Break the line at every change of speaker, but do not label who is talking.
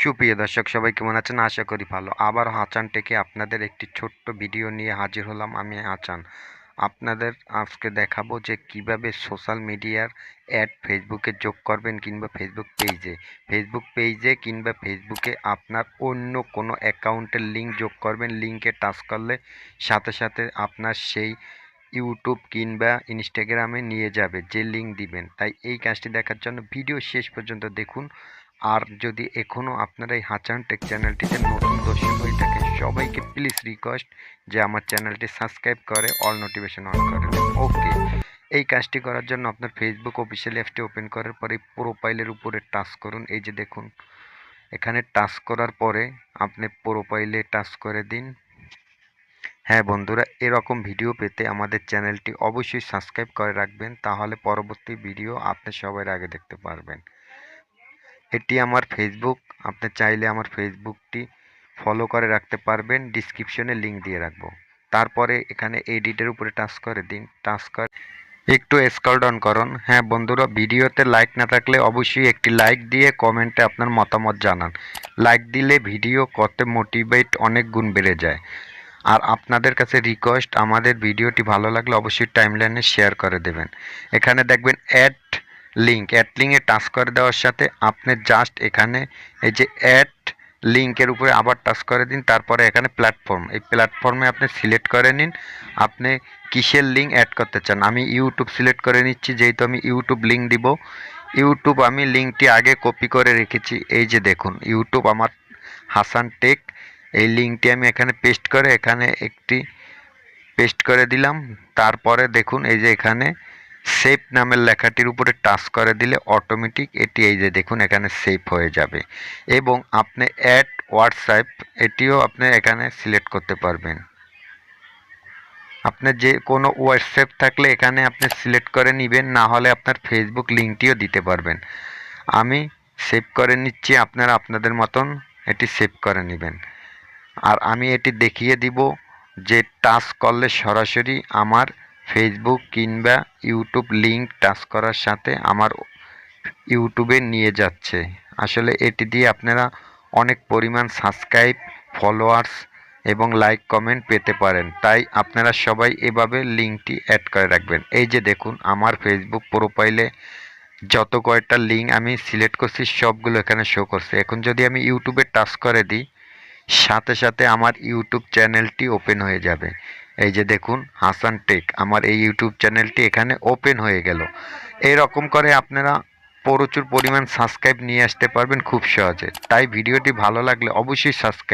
সুপ্রিয় দর্শক, সবাই কেমন আছেন? আশা করি ভালো। আবার হাচান টেকে আপনাদের একটি ছোট্ট ভিডিও নিয়ে হাজির হলাম আমি হাচান আপনাদের আজকে দেখাবো যে কীভাবে সোশ্যাল মিডিয়ার অ্যাড ফেসবুকে যোগ করবেন কিংবা ফেসবুক পেজে। ফেসবুক পেজে কিংবা ফেসবুকে আপনার অন্য কোনো অ্যাকাউন্টের লিঙ্ক যোগ করবেন। লিঙ্কে টাচ করলে সাথে সাথে আপনার সেই ইউটিউব কিংবা ইনস্টাগ্রামে নিয়ে যাবে, যে লিঙ্ক দিবেন। তাই এই কাজটি দেখার জন্য ভিডিও শেষ পর্যন্ত দেখুন। আর যদি এখনও আপনারা এই হাচান টেক চ্যানেলটিতে নতুন দর্শক হয়ে থাকেন, সবাইকে প্লিজ রিকোয়েস্ট যে আমার চ্যানেলটি সাবস্ক্রাইব করে অল নোটিফিকেশন অন করে ওকে এই কাজটি করার জন্য আপনার ফেসবুক অফিসিয়াল অ্যাপটি ওপেন করার পরে প্রোফাইলের উপরে টাচ করুন। এই যে দেখুন, এখানে টাচ করার পরে আপনি প্রোফাইলে টাচ করে দিন। হ্যাঁ বন্ধুরা, এরকম ভিডিও পেতে আমাদের চ্যানেলটি অবশ্যই সাবস্ক্রাইব করে রাখবেন, তাহলে পরবর্তী ভিডিও আপনি সবার আগে দেখতে পারবেন। এটি আমার ফেসবুক আপনি চাইলে আমার ফেসবুকটি ফলো করে রাখতে পারবেন। ডিসক্রিপশনে লিংক দিয়ে রাখব। তারপরে এখানে এডিটের উপরে টাচ করে দিন। টাচ করে একটু স্ক্রল ডাউন করুন। হ্যাঁ বন্ধুরা, ভিডিওতে লাইক না থাকলে অবশ্যই একটি লাইক দিয়ে কমেন্টে আপনার মতামত জানান। লাইক দিলে ভিডিও করতে মোটিভেট অনেক গুণ বেড়ে যায়। আর আপনাদের কাছে রিকোয়েস্ট আমাদের ভিডিওটি ভালো লাগলে অবশ্যই টাইমলাইনে শেয়ার করে দেবেন। এখানে দেখবেন অ্যাড লিঙ্ক অ্যাড লিঙ্কে টাচ করে দেওয়ার সাথে আপনি জাস্ট এখানে এই যে অ্যাড লিঙ্কের উপরে আবার টাচ করে দিন, তারপরে এখানে প্ল্যাটফর্ম এই প্ল্যাটফর্মে আপনি সিলেক্ট করে নিন, আপনি কিসের লিঙ্ক অ্যাড করতে চান? আমি ইউটিউব সিলেক্ট করে নিচ্ছি, যেহেতু আমি ইউটিউব লিঙ্ক দিব। ইউটিউব আমি লিঙ্কটি আগে কপি করে রেখেছি, এই যে দেখুন ইউটিউব আমার হাসান টেক এই লিঙ্কটি আমি এখানে পেস্ট করে এখানে একটি পেস্ট করে দিলাম, তারপরে দেখুন, এই যে এখানে সেভ নামের লেখাটির উপরে টাচ করে দিলে অটোমেটিক এটি এই যে দেখুন এখানে সেভ হয়ে যাবে। এবং আপনি অ্যাড হোয়াটসঅ্যাপ এটিও আপনি এখানে সিলেক্ট করতে পারবেন। আপনার যে কোনো হোয়াটসঅ্যাপ থাকলে এখানে আপনি সিলেক্ট করে নেবেন, না হলে আপনার ফেসবুক লিঙ্কটিও দিতে পারবেন। আমি সেভ করে নিচ্ছি, আপনারা আপনাদের মতন এটি সেভ করে নেবেন। আর আমি এটি দেখিয়ে দিব যে টাচ করলে সরাসরি আমার ফেসবুক কিংবা ইউটিউব লিঙ্ক টাচ করার সাথে আমার ইউটিউবে নিয়ে যাচ্ছে। আসলে এটি দিয়ে আপনারা অনেক পরিমাণ সাবস্ক্রাইব ফলোয়ার্স এবং লাইক কমেন্ট পেতে পারেন। তাই আপনারা সবাই এভাবে লিঙ্কটি অ্যাড করে রাখবেন। এই যে দেখুন, আমার ফেসবুক প্রোফাইলে যত কয়টা লিঙ্ক আমি সিলেক্ট করছি, সবগুলো এখানে শো করছে। এখন যদি আমি ইউটিউবে টাচ করে দিই, সাথে সাথে আমার ইউটিউব চ্যানেলটি ওপেন হয়ে যাবে। এই যে দেখুন, হাসান টেক, আমার এই ইউটিউব চ্যানেলটি এখানে ওপেন হয়ে গেল। এই রকম করে আপনারা প্রচুর পরিমাণ সাবস্ক্রাইব নিয়ে আসতে পারবেন খুব সহজে। তাই ভিডিওটি ভালো লাগলে অবশ্যই সাবস্ক্রাইব